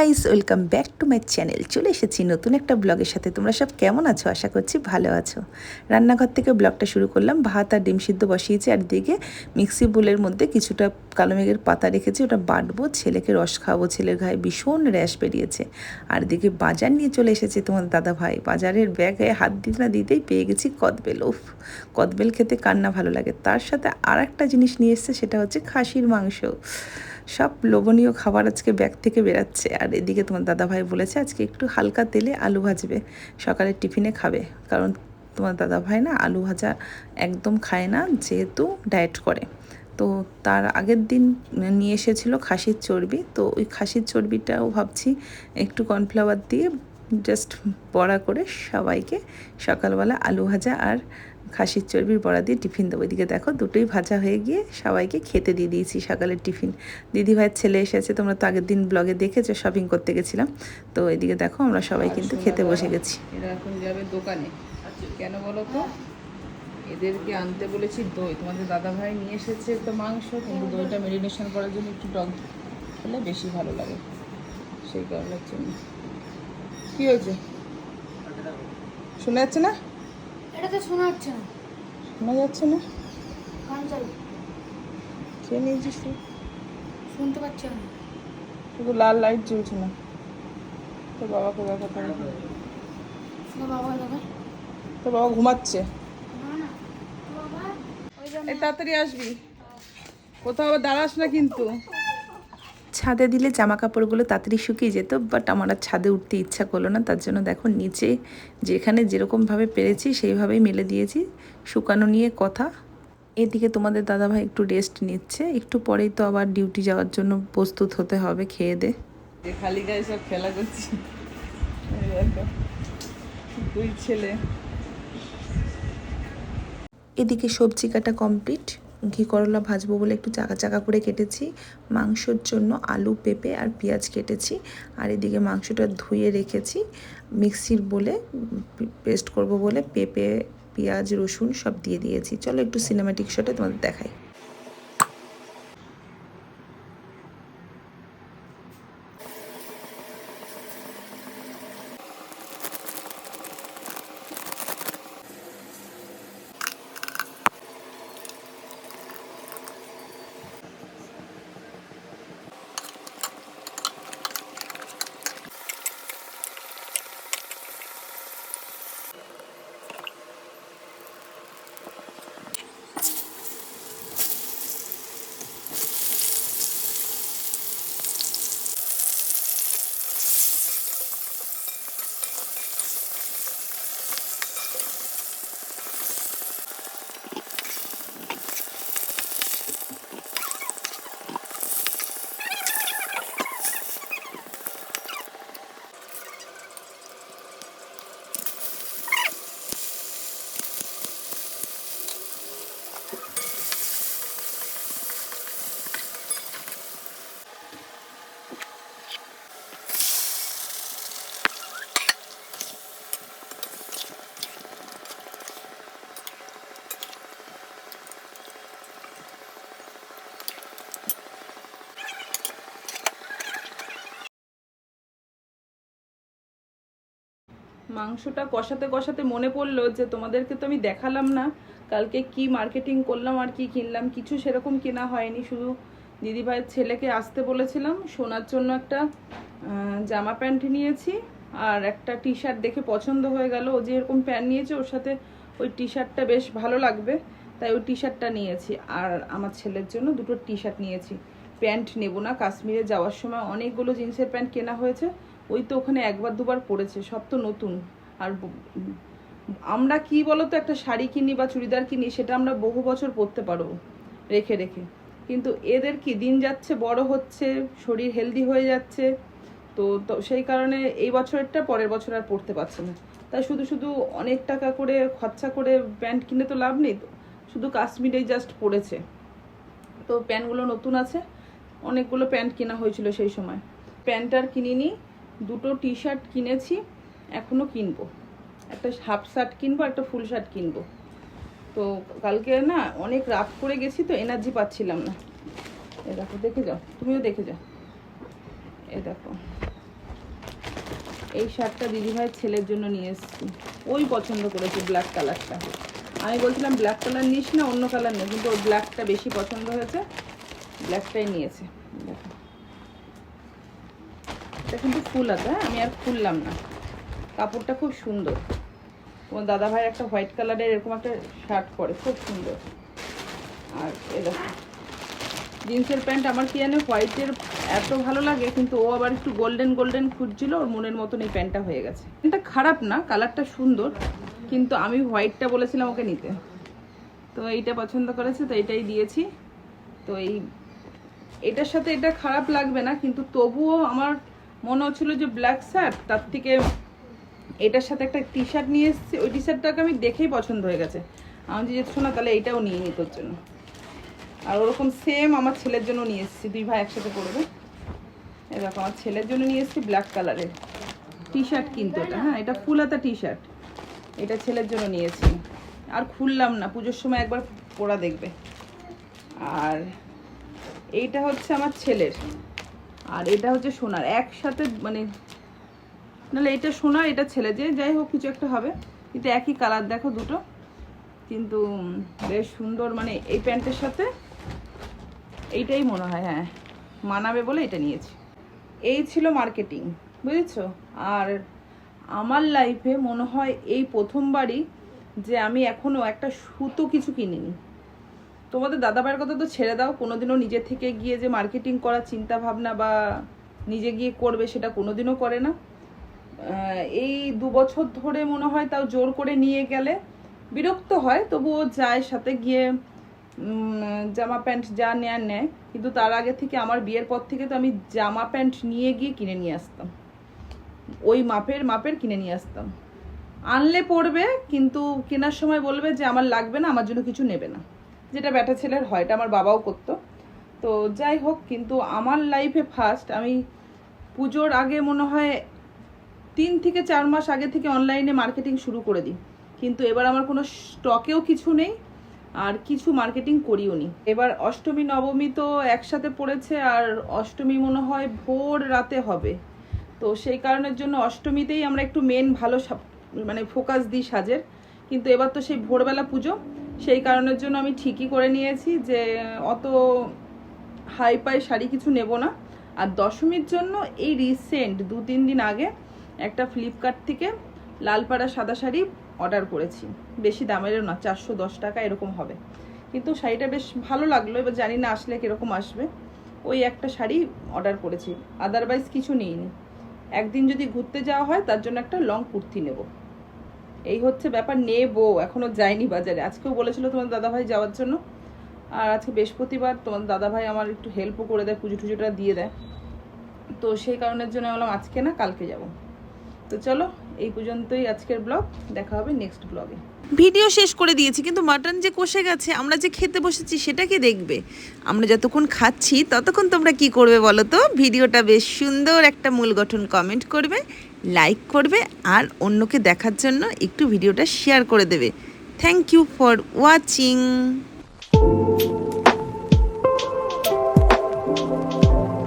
Guys, welcome back to my channel. চলে এসেছি নতুন একটা ব্লগের সাথে। তোমরা সব কেমন আছো? আশা করছি ভালো আছো। রান্নাঘর থেকে ব্লগটা শুরু করলাম। ভাত আর ডিম সিদ্ধ বসিয়েছি, আর দিকে মিক্সি বুলের মধ্যে কিছুটা কালো মেঘের পাতা রেখেছি, ওটা বাটবো। ছেলেকে রস খাওয়াবো, ছেলের গায়ে ভীষণ র্যাশ বেরিয়েছে। আর দিকে বাজার নিয়ে চলে এসেছে তোমার দাদা ভাই বাজারের ব্যাগে হাত দিতে না দিতেই পেয়ে গেছি কদবেল। উফ, কদবেল খেতে কান্না ভালো লাগে। তার সাথে আর একটা জিনিস নিয়ে এসছে, সেটা হচ্ছে খাসির মাংস। সব লোভনীয় খাবার আজকে ব্যাগ থেকে বেরাচ্ছে। আর এদিকে তোমার দাদাভাই বলেছে, আজকে একটু হালকা তেলে আলু ভাজবে। সকালের টিফিনে খাবে। কারণ তোমার দাদাভাই না আলু ভাজা একদম খায় না, যেহেতু ডায়েট করে। তো তার আগের দিন নিয়ে এসেছিল খাসির চর্বি। তো ওই খাসির চর্বিটাও ভাবছি একটু কর্নফ্লাওয়ার দিয়ে জাস্ট বড়া করে সবাইকে সকালবেলা আলু ভাজা আর খাসির চর্বির বড়া দিয়ে টিফিন দেবো। এদিকে দেখো দুটোই ভাজা হয়ে গিয়ে সবাইকে খেতে দিয়ে দিয়েছি সকালের টিফিন। দিদি ভাইয়ের ছেলে এসেছে তোমরা তো আগের দিন ব্লগে দেখেছ শপিং করতে গেছিলাম। তো এদিকে দেখো আমরা সবাই কিন্তু খেতে বসে গেছি। এরা এখন যাবে দোকানে। কেন বলো তো? এদেরকে আনতে বলেছি দই। তোমাদের দাদা ভাই নিয়ে এসেছে তো মাংস কিন্তু দইটা মেরিনেশন করার জন্য একটু টক হলে বেশি ভালো লাগে। সেই কারণের জন্য। কী হয়েছে? শোনা যাচ্ছে না? এটা তো শোনা যাচ্ছে না। শোনা যাচ্ছে না? গান চালু। খেয়ে নিয়েছিস তুই শুনতে পাচ্ছি আমি। শুধু লাল লাইট জ্বলছে না। তোর বাবাকে দেখা তাহলে শোনো বাবা দাদা তোর বাবা ঘুমাচ্ছে। বাবা এই তাড়াতাড়ি আসবি। কোথাও আবার দাঁড়াস না কিন্তু। ছাদে দিলে জামা কাপড়গুলো তাড়াতাড়ি শুকিয়ে যেত বাট আমার আর ছাদে উঠতে ইচ্ছা করল না। তার জন্য দেখো নিচে যেখানে যেরকমভাবে পেরেছি সেইভাবেই মেলে দিয়েছি। শুকানো নিয়ে কথা। এদিকে তোমাদের দাদাভাই একটু রেস্ট নিচ্ছে। একটু পরেই তো আবার ডিউটি যাওয়ার জন্য প্রস্তুত হতে হবে খেয়ে দে। খালি গায়ে সব খেলা করছি। দুই ছেলে। এদিকে সবজি কাটা কমপ্লিট ঘি করলা ভাজবো বলে একটু চাকা চাকা করে কেটেছি। মাংসর জন্য আলু, পেঁপে আর পেঁয়াজ কেটেছি। আর এদিকে মাংসটা ধুয়ে রেখেছি। মিক্সির বলে পেস্ট করব বলে পেঁপে, পেঁয়াজ, রসুন সব দিয়ে দিয়েছি। চলো একটু সিনেমাটিক শটে তোমাদের দেখাই। মাংসটা কষাতে কষাতে মনে পড়ল যে তোমাদেরকে তো আমি দেখালাম না। কালকে কি মার্কেটিং করলাম, আর কি কিনলাম, কিছু সেরকম কেনা হয়নি। শুধু দিদিভাইয়ের ছেলেকে আসতে বলেছিলাম শোনার জন্য একটা জামা প্যান্ট নিয়েছি, আর একটা টি শার্ট দেখে পছন্দ হয়ে গেল। ও যে এরকম প্যান্ট নিয়েছে, ওর সাথে ওই টি শার্টটা বেশ ভালো লাগবে, তাই ওই টি শার্টটা নিয়েছি। আর আমার ছেলের জন্য দুটো টি শার্ট নিয়েছি। প্যান্ট নেব না, কাশ্মীরে যাওয়ার সময় অনেকগুলো জিন্সের প্যান্ট কেনা হয়েছে। ওই তো ওখানে একবার দুবার পড়েছে, সব তো নতুন। আর আমরা কি বলতো, একটা শাড়ি কিনি বা চুড়িদার কিনি, সেটা আমরা বহু বছর পরতে পারব, রেখে রেখে। কিন্তু এদের কি, দিন যাচ্ছে, বড় হচ্ছে, শরীর হেলদি হয়ে যাচ্ছে, তো তো সেই কারণে এই বছরেরটা পরের বছর আর পড়তে পারছে না। তাই শুধু শুধু অনেক টাকা করে খরচা করে প্যান্ট কিনে তো লাভ নেই, শুধু কাশ্মীরেই জাস্ট পড়েছে তো প্যান্টগুলো নতুন আছে, অনেকগুলো প্যান্ট কেনা হয়েছিল সেই সময়। প্যান্ট আর কিনিনি দুটো টি শার্ট কিনেছি এখনও কিনবো। একটা হাফ শার্ট কিনবো, একটা ফুল শার্ট কিনবো। তো কালকে না অনেক রাত করে গেছি তো এনার্জি পাচ্ছিলাম না। এ দেখো, দেখে যাও, তুমিও দেখে যাও। এ দেখো, এই শার্টটা দিদিভাইয়ের ছেলের জন্য নিয়ে এসেছি। ওই পছন্দ করেছে ব্ল্যাক কালারটা আমি বলছিলাম ব্ল্যাক কালার নিস না, অন্য কালার নেই কিন্তু ওর ব্ল্যাকটা বেশি পছন্দ হয়েছে ব্ল্যাকটাই নিয়েছে। দেখো। এটা কিন্তু ফুল আছে হ্যাঁ? আমি আর খুললাম না। কাপড়টা খুব সুন্দর। তোমার দাদা ভাইয়ের একটা হোয়াইট কালারের এরকম একটা শার্ট পরে, খুব সুন্দর। আর এ দেখো, জিন্সের প্যান্ট আমার কি জানে, হোয়াইটের এত ভালো লাগে, কিন্তু ও আবার একটু গোল্ডেন গোল্ডেন খুঁজছিল, ওর মনের মতন এই প্যান্টটা হয়ে গেছে। প্যান্টটা খারাপ না, কালারটা সুন্দর, কিন্তু আমি হোয়াইটটা বলেছিলাম ওকে নিতে। তো এইটা পছন্দ করেছে, তো এটাই দিয়েছি। তো এই, এটার সাথে এটা খারাপ লাগবে না, কিন্তু তবুও আমার মনে হচ্ছিল যে ব্ল্যাক শার্ট তার থেকে এটার সাথে একটা টি শার্ট নিয়ে এসেছি। ওই টি শার্টটাকে আমি দেখেই পছন্দ হয়ে গেছে। আমি যে না তাহলে এইটাও নিয়ে নিই তোর জন্য আর ওরকম সেম আমার ছেলের জন্য নিয়ে এসেছি। দুই ভাই একসাথে এই দেখো, আমার ছেলের জন্য নিয়ে এসেছি ব্ল্যাক কালারের টি শার্ট কিন্তু এটা হ্যাঁ এটা ফুল হাতা টি শার্ট এটা ছেলের জন্য নিয়েছি আর খুললাম না, পুজোর সময় একবার পরা দেখবে। আর এইটা হচ্ছে আমার ছেলের। আর এটা হচ্ছে সোনার, একসাথে মানে নাহলে এটা সোনার এটা ছেলে যে, যাই হোক কিছু একটা হবে। কিন্তু একই কালার, দেখো দুটো। কিন্তু বেশ সুন্দর মানে এই প্যান্টের সাথে এইটাই মনে হয় হ্যাঁ মানাবে বলে এটা নিয়েছি। এই ছিল মার্কেটিং, বুঝেছ? আর আমার লাইফে মনে হয় এই প্রথমবারই যে আমি এখনও একটা সুতো কিছু কিনিনি। তোমাদের দাদা দাদাভাইয়ের কথা তো ছেড়ে দাও, কোনোদিনও নিজে থেকে গিয়ে যে মার্কেটিং করার চিন্তা ভাবনা বা নিজে গিয়ে করবে সেটা কোনোদিনও করে না। এই দু বছর ধরে মনে হয় তাও জোর করে নিয়ে গেলে বিরক্ত হয়, তবুও যায় সাথে গিয়ে জামা প্যান্ট যা নেয়ার নেয়। কিন্তু তার আগে থেকে আমার বিয়ের পর থেকে তো আমি জামা প্যান্ট নিয়ে গিয়ে কিনে নিয়ে আসতাম। ওই মাপের মাপের কিনে নিয়ে আসতাম। আনলে পড়বে কিন্তু কেনার সময় বলবে যে আমার লাগবে না, আমার জন্য কিছু নেবে না। যেটা ব্যাটা ছেলের হয়, এটা আমার বাবাও করতো। তো যাই হোক, কিন্তু আমার লাইফে ফার্স্ট আমি পুজোর আগে মনে হয় তিন থেকে চার মাস আগে থেকে অনলাইনে মার্কেটিং শুরু করে দিই। কিন্তু এবার আমার কোনো স্টকেও কিছু নেই, আর কিছু মার্কেটিং করিও নি। এবার অষ্টমী, নবমী তো একসাথে পড়েছে, আর অষ্টমী মনে হয় ভোর রাতে হবে। তো সেই কারণের জন্য অষ্টমীতেই আমরা একটু মেন ভালো মানে ফোকাস দিই সাজের। কিন্তু এবার তো সেই ভোরবেলা পুজো সেই কারণের জন্য আমি ঠিকই করে নিয়েছি যে অত হাই পাই শাড়ি কিছু নেব না। আর দশমীর জন্য এই রিসেন্ট দু তিন দিন আগে একটা ফ্লিপকার্ট থেকে লালপাড়া সাদা শাড়ি অর্ডার করেছি। বেশি দামেরও না, চারশো দশ টাকা এরকম হবে। কিন্তু শাড়িটা বেশ ভালো লাগল, এবার জানি না আসলে কীরকম আসবে। ওই একটা শাড়ি অর্ডার করেছি আদারওয়াইজ কিছু নিইনি। একদিন যদি ঘুরতে যাওয়া হয়, তার জন্য একটা লং কুর্তি নেব। এই হচ্ছে ব্যাপার, নেব, এখনও যায়নি বাজারে। আজকেও বলেছিল তোমার দাদাভাই যাওয়ার জন্য। আর আজকে বৃহস্পতিবার, তোমার দাদাভাই আমার একটু হেল্পও করে দেয়, পুজো টুজোটা দিয়ে দেয়। তো সেই কারণের জন্য বললাম, আজকে না, কালকে যাব। তো চলো, এই পর্যন্তই আজকের ব্লগ। দেখা হবে নেক্সট ব্লগে। ভিডিও শেষ করে দিয়েছি, কিন্তু মাটন যে কষে গেছে, আমরা যে খেতে বসেছি, সেটা কে দেখবে? আমরা যতক্ষণ খাচ্ছি, ততক্ষণ তোমরা কি করবে বলো তো? ভিডিওটা বেশ সুন্দর একটা মূল গঠন কমেন্ট করবে। লাইক করবে আর অন্যকে দেখার জন্য একটু ভিডিওটা শেয়ার করে দেবে। Thank you for watching